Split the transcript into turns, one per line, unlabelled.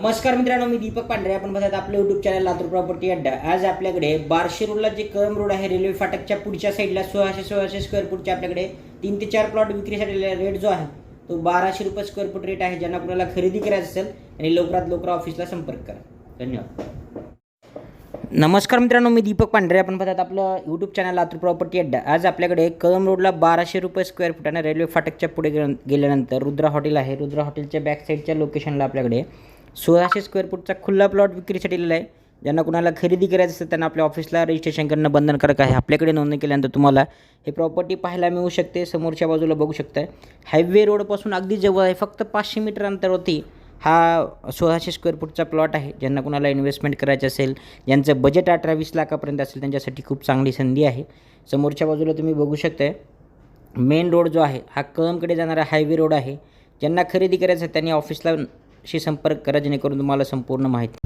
नमस्कार मित्रांनो मी दीपक पांढरे. आपण बघत आपलं युट्यूब चॅनल लातूर प्रॉपर्टी अड्डा. आज आपल्याकडे बारशे रोडला जे कळम रोड आहे रेल्वे फाटकच्या पुढच्या साईडला सोळाशे सोळाशे स्क्वेअर फूटचे आपल्याकडे तीन ते चार प्लॉट विक्रीसाठी रेट जो आहे तो बाराशे रुपये स्क्वेअर फूट रेट आहे ज्यांना कुणाला खरेदी करायचं असेल आणि लवकरात लवकर ऑफिसला संपर्क करा. धन्यवाद. नमस्कार मित्रांनो मी दीपक पांढरे. आपण बघत आपलं यूट्यूब चॅनल लातूर प्रॉपर्टी अड्डा. आज आपल्याकडे कळम रोडला बाराशे रुपये स्क्वेअर फुटाने रेल्वे फाटकच्या पुढे गेल्यानंतर रुद्रा हॉटेल आहे. रुद्रा हॉटेलच्या बॅक साईडच्या लोकेशनला आपल्याकडे सोळाशे स्क्वेअर फूटचा खुल्ला प्लॉट विक्रीसाठी दिलेला आहे. ज्यांना कुणाला खरेदी करायचं असेल त्यांना आपल्या ऑफिसला रजिस्ट्रेशन करणं बंधनकारक आहे. आपल्याकडे नोंदणी केल्यानंतर तुम्हाला हे प्रॉपर्टी पाहायला मिळू शकते. समोरच्या बाजूला बघू शकताय. हायवे रोडपासून अगदी जवळ आहे. फक्त पाचशे मीटर अंतरावरती हा सोळाशे स्क्वेअर फूटचा प्लॉट आहे. ज्यांना कुणाला इन्व्हेस्टमेंट करायचं असेल ज्यांचं बजेट अठरा वीस लाखापर्यंत असेल त्यांच्यासाठी खूप चांगली संधी आहे. समोरच्या बाजूला तुम्ही बघू शकताय. मेन रोड जो आहे हा कळमकडे जाणारा हायवे रोड आहे. ज्यांना खरेदी करायचं त्यांनी ऑफिसला शी संपर्क करा जेणेकरून तुम्हाला संपूर्ण माहिती